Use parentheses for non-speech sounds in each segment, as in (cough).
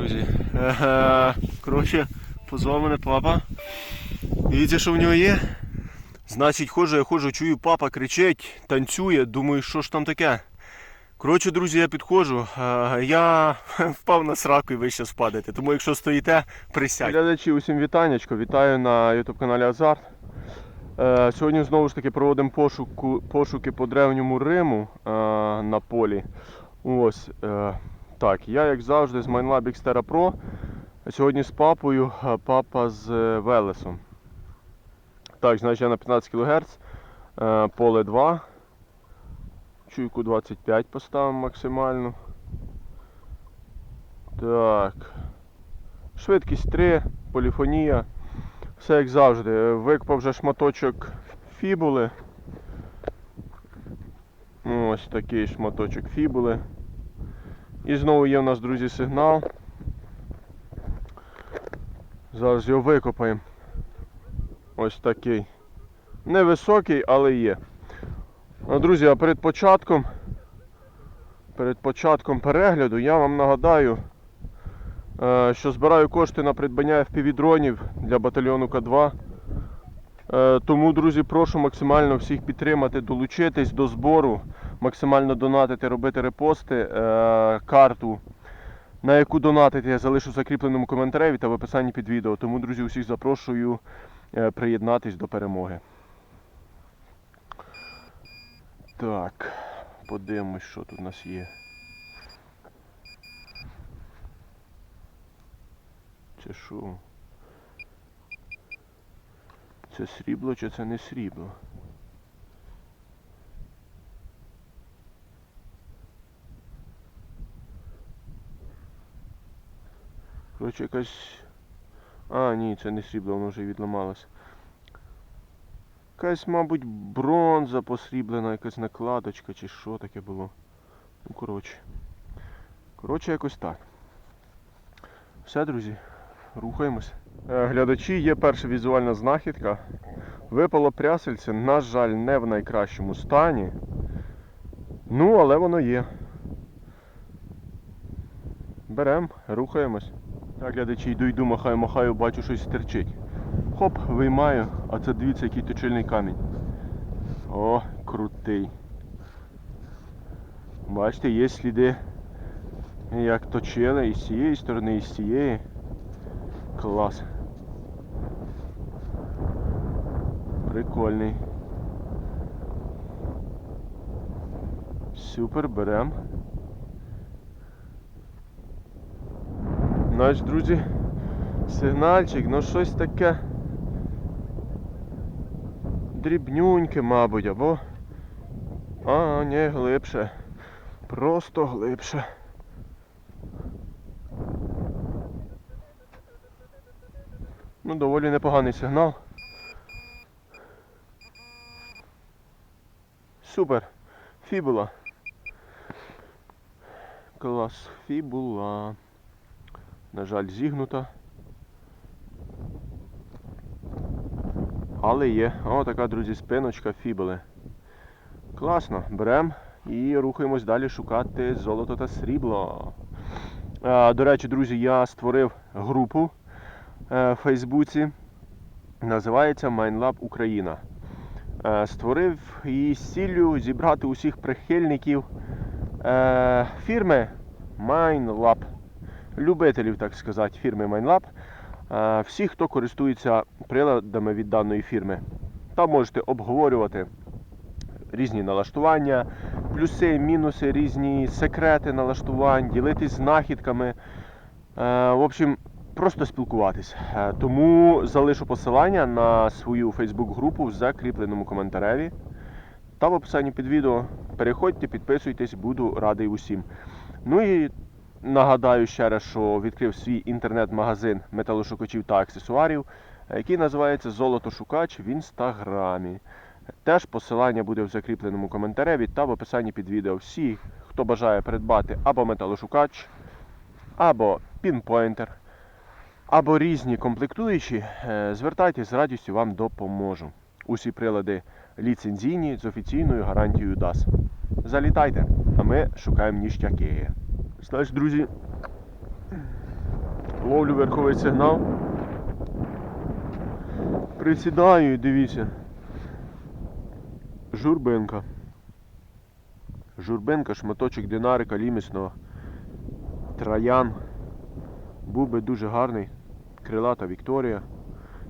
друзі. Коротше, позвав мене папа. Дивіться, що в нього є. Значить, ходжу, я ходжу, чую, папа кричить, танцює, думаю, що ж там таке. Коротше, друзі, я підходжу. Я (laughs) впав на сраку і ви ще впадете. Тому якщо стоїте, присядьте. Глядачі, усім вітаннячко. Вітаю на YouTube каналі Азарт. Сьогодні знову ж таки проводимо пошуку, пошуки по древньому Риму на полі. Ось. Е, так, я як завжди з MineLab Xterra Pro. Сьогодні з папою, а папа з е, Велесом. Так, значить я на 15 кГц, е, поле 2. Чуйку 25 поставимо максимально. Так. Швидкість 3, поліфонія. Все як завжди. Викопав вже шматочок фібули. Ось такий шматочок фібули. І знову є в нас, друзі, сигнал. Зараз його викопаємо. Ось такий. Невисокий, але є. Ну, друзі, а перед початком перед початком перегляду я вам нагадаю, е, що збираю кошти на придбання FPV-дронів для батальйону К2. Е, Тому, друзі, прошу максимально всіх підтримати, долучитись до збору, максимально донатити, робити репости, е, карту, на яку донатити, я залишу в закріпленому коментарі та в описанні під відео. Тому, друзі, усіх запрошую е, приєднатись до перемоги. Так, подивимось, що тут у нас є. Це що? Це срібло чи це не срібло? Коротше, якась... А, ні, це не срібло, воно вже відламалося. Якась, мабуть, бронза посріблена, якась накладочка чи що таке було. Ну, коротше. Коротше, якось так. Все, друзі, рухаємось. Е, Глядачі, є перша візуальна знахідка. Випало прясельце, на жаль, не в найкращому стані. Ну, але воно є. Берем, рухаємось. Так, глядачі, йду, йду, махаю, махаю, бачу, щось стерчить. Хоп, виймаю, а це дивіться, який точильний камінь. О, крутий. Бачите, є сліди, як точили і з цієї сторони, і з цієї. Клас. Прикольний. Супер, берем. Наш, друзі, сигнальчик, ну щось таке дрібнюньке, мабуть, або... А, ні, глибше. Просто глибше. Ну, доволі непоганий сигнал. Супер. Фібула. Клас. Фібула. На жаль, зігнута. Але є. О, така, друзі, спиночка фібули. Класно. Берем і рухаємось далі шукати золото та срібло. До речі, друзі, я створив групу е, в Фейсбуці. Називається MineLab Україна. Е, створив її з ціллю зібрати усіх прихильників е, фірми MineLab. Любителів, так сказати, фірми MineLab. Е, всі, хто користується приладами від даної фірми. Там можете обговорювати різні налаштування, плюси, мінуси, різні секрети налаштувань, ділитись знахідками. Е, В общем, просто спілкуватись. Е, Тому залишу посилання на свою Facebook-групу в закріпленому коментареві. Та в описанні під відео. Переходьте, підписуйтесь, буду радий усім. Ну і нагадаю ще раз, що відкрив свій інтернет-магазин металошукачів та аксесуарів, е, який називається Золото Шукач в інстаграмі. Теж посилання буде в закріпленому коментареві та в описанні під відео. Всі, хто бажає придбати або металошукач, або пінпойнтер, або різні комплектуючі, е, звертайтесь з радістю вам допоможу. Усі прилади ліцензійні з офіційною гарантією DAS. Залітайте, а ми шукаємо ніштяки. Значить, друзі, Ловлю верховий сигнал. Присідаю і дивіться. Журбинка. Журбинка, шматочок динарика лімісного. Троян. Був би дуже гарний. Крилата Вікторія.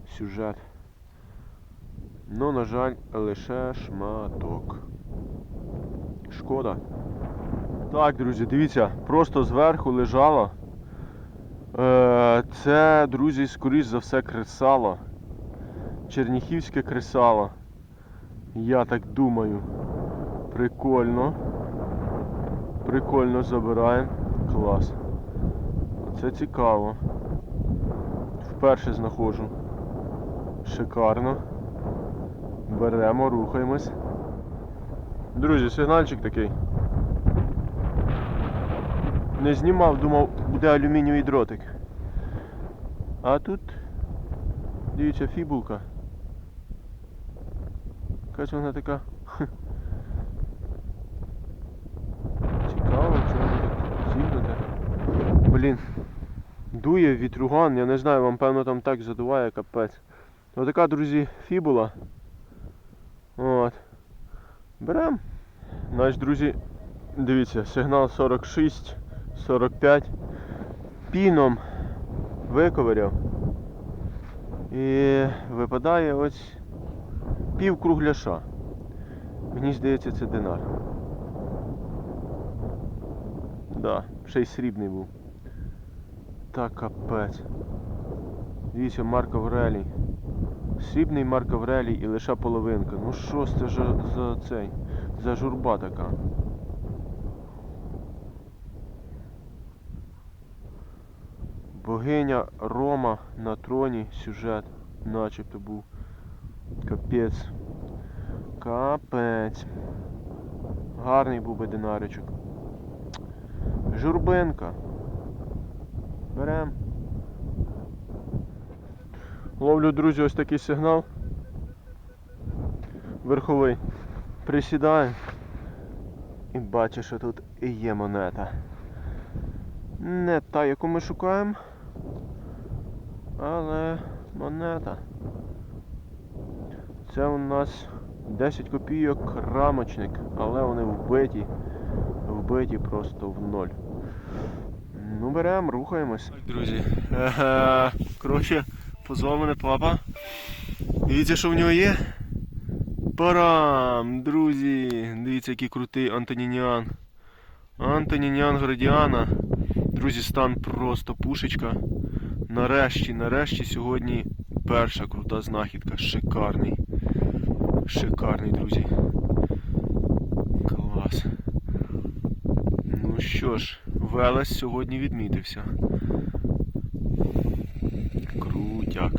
Сюжет. Ну, на жаль, лише шматок. Шкода. Так, друзі, дивіться, просто зверху лежало. Е, це, друзі, скоріш за все, кресало. Черніхівське кресало. Я так думаю. Прикольно. Прикольно забираємо. Клас. Це цікаво. Вперше знаходжу. Шикарно. Беремо, рухаємось. Друзі, сигнальчик такий. Не знімав, думав, буде алюмінієвий дротик. А тут, дивіться, фібулка. Якась вона така. Цікаво, вона так зігнута. Блін. Дує вітруган, я не знаю, вам певно там так задуває капець. Отака, друзі, фібула. От. Берем. Наш, друзі, дивіться, сигнал 46, 45. Піном виковиряв. І випадає ось пів кругляша. Мені здається, це динар. Да, ще й срібний був. Так, капець. Дивіться, Марк Аврелій. Срібний Марк Аврелій і лише половинка. Ну що це за, за цей? За журба така. Богиня Рома на троні сюжет начебто був. Капець. Капець. Гарний був би динаричок. Журбинка. Берем. Ловлю, друзі, ось такий сигнал. Верховий. Присідаю. І бачу, що тут і є монета. Не та, яку ми шукаємо. Але монета. Це у нас 10 копійок рамочник, але вони вбиті. Вбиті просто в ноль. Ну, беремо, рухаємось. Так, друзі. Коротше, позвав мене папа. Дивіться, що в нього є. Парам, друзі. Дивіться, який крутий Антонінян. Антонінян Градіана. Друзі, стан просто пушечка. Нарешті, нарешті сьогодні перша крута знахідка. Шикарний. Шикарний, друзі. Клас. Ну що ж, Велес сьогодні відмітився. Крутяк.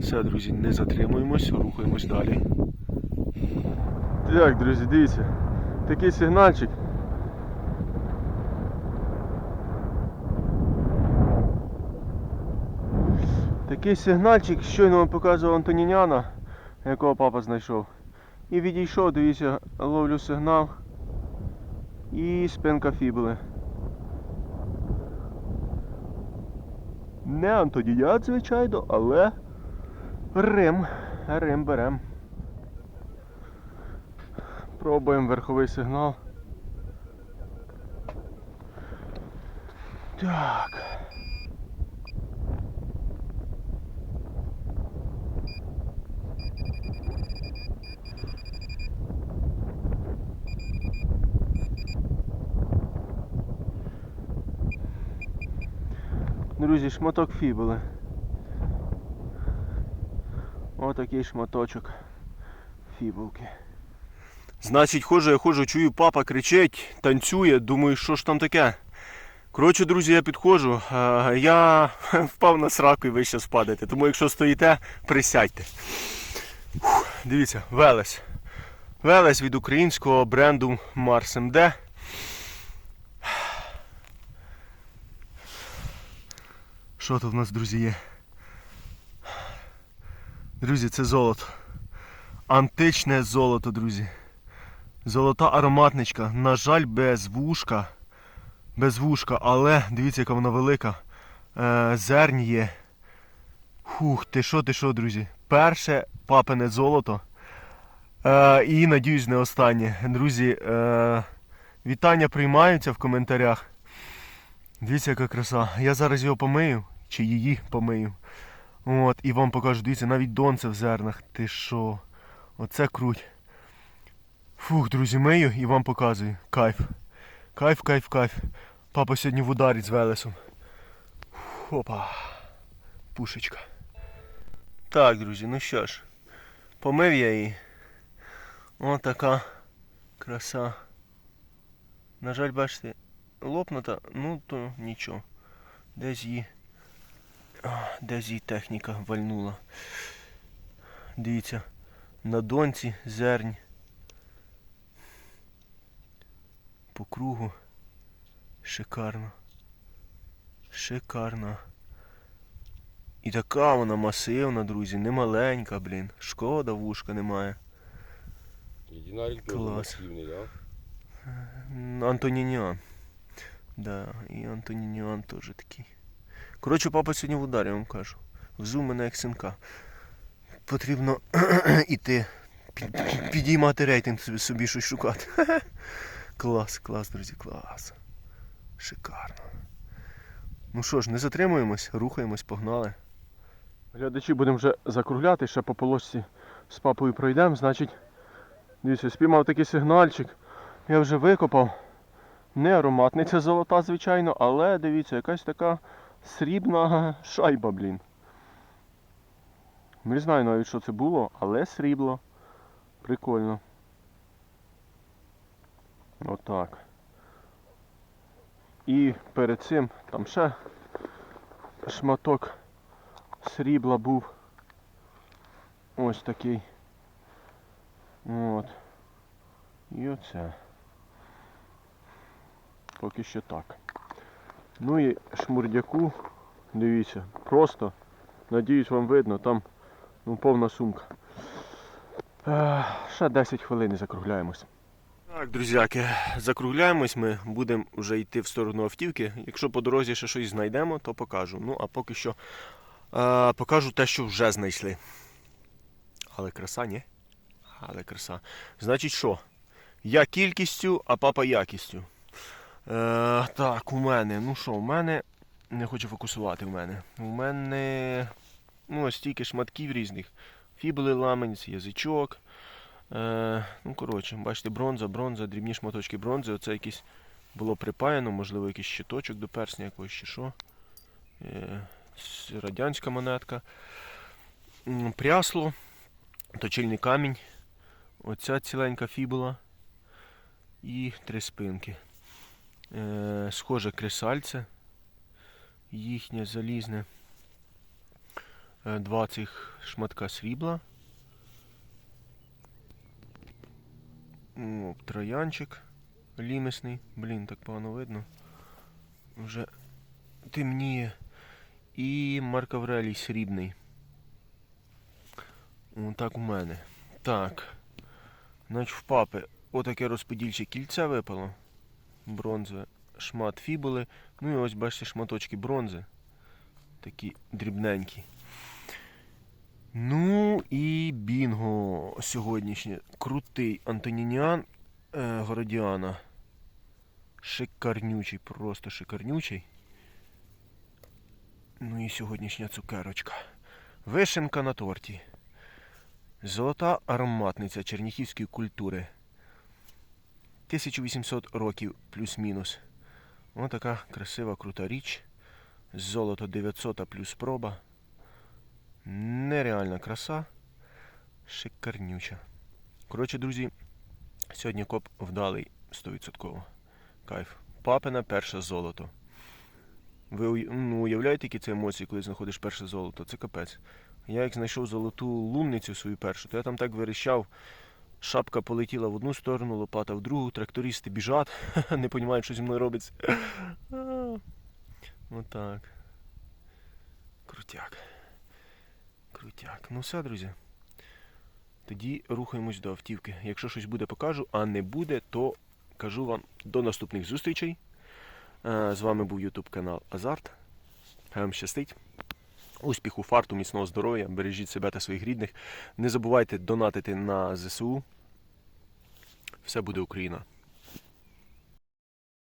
Все, друзі, не затримуємось, рухаємось далі. Так, друзі, дивіться. Такий сигнальчик. Такий сигнальчик щойно вам показував Антоніняна, якого папа знайшов. І відійшов, дивіться, ловлю сигнал. І спинка фібули. Не Антоніян, звичайно, але Рим. Рим берем. Пробуємо верховий сигнал. Так. Друзі, шматок фібули. Отакий шматочок фібулки. Значить, ходжу, я ходжу, чую, папа кричить, танцює, думаю, що ж там таке. Коротше, друзі, я підходжу. Я (laughs) впав на сраку і ви ще спадете. Тому якщо стоїте, присядьте. Фух, Дивіться, Велес. Велес від українського бренду Mars MD. Що тут у нас, друзі, є? Друзі, це золото. Античне золото, друзі. Золота ароматничка. На жаль, без вушка. Без вушка, але дивіться, яка вона велика. Е, зернь є. Хух, ти що, ти що, друзі? Перше папине золото. Е, і надіюсь, не останнє. Друзі, е, вітання приймаються в коментарях. Дивіться, яка краса. Я зараз його помию, чи її помию. От, і вам покажу, дивіться, навіть донце в зернах. Ти що? Оце круть. Фух, друзі, мию і вам показую. Кайф. Кайф, кайф, кайф. Папа сьогодні в ударі з Велесом. Опа. Пушечка. Так, друзі, ну що ж, помив я її. Ось така краса. На жаль, бачите, лопнута, ну то нічого. Десь її. Десь її техніка вальнула. Дивіться, на донці зернь. По кругу. Шикарно. Шикарно. І така вона масивна, друзі, не маленька, блін. Шкода, вушка немає. Клас. Антонініан. Да, і Антонініан теж такий. Коротше, папа сьогодні в ударі, я вам кажу. Взув мене як синка. Потрібно (clears throat) іти. під- під- Підіймати рейтинг собі, собі щось шукати. (laughs) клас, клас, друзі, клас. Шикарно. Ну що ж, не затримуємось, рухаємось, погнали. Глядачі будемо вже закругляти, ще по полосці з папою пройдемо, значить. Дивіться, спіймав такий сигнальчик. Я вже викопав. Не ароматний це золота, звичайно, але дивіться, якась така срібна шайба, блін. Не знаю навіть, що це було, але срібло. Прикольно. Отак. І перед цим там ще шматок срібла був. Ось такий. От. І оце. Поки що так. Ну і шмурдяку, дивіться, просто, надіюсь вам видно, там ну, повна сумка. Ще 10 хвилин і закругляємось. Так, друзяки, закругляємось, ми будемо вже йти в сторону автівки. Якщо по дорозі ще щось знайдемо, то покажу. Ну, а поки що е, покажу те, що вже знайшли. Але краса, ні? Але краса. Значить що? Я кількістю, а папа якістю. Е, так, у мене. Ну що, у мене. Не хочу фокусувати в мене. У мене. Ну, стільки шматків різних. Фібули ламанець, язичок. Е, ну, коротше, бачите, бронза, бронза, дрібні шматочки бронзи. Оце якесь було припаяно, можливо, якийсь щиточок до персня якогось чи що. Е, радянська монетка. Прясло, точильний камінь. Оця ціленька фібула. І три спинки. Е, схоже кресальце. Їхнє залізне. Е, два цих шматка срібла. О, троянчик лімесний. Блін, так погано видно. Вже темніє. І Марк Аврелій срібний. О, так у мене. Так. Значить, в папи отаке розподільче кільце випало. Бронзове. Шмат фібули. Ну і ось бачите шматочки бронзи. Такі дрібненькі. Ну і бінго сьогоднішнє. Крутий Антонініан е, Городіана. Шикарнючий, просто шикарнючий. Ну і сьогоднішня цукерочка. Вишенка на торті. Золота ароматниця черніхівської культури. 1800 років плюс-мінус. Ось така красива крута річ. Золото 900 плюс проба. Нереальна краса. Шикарнюча. Коротше, друзі, сьогодні коп вдалий 100%. Кайф. Папине перше золото. Ви ну, уявляєте, які це емоції, коли знаходиш перше золото? Це капець. Я як знайшов золоту лунницю свою першу, то я там так верещав. Шапка полетіла в одну сторону, лопата в другу, трактористи біжать, (laughs) не розуміють, що зі мною робиться. (laughs) Отак. Крутяк. Крутяк. Ну все, друзі. Тоді рухаємось до автівки. Якщо щось буде, покажу, а не буде, то кажу вам до наступних зустрічей. Е, З вами був YouTube канал Азарт. Хай вам щастить. Успіху, фарту, міцного здоров'я, бережіть себе та своїх рідних. Не забувайте донатити на ЗСУ. Все буде Україна.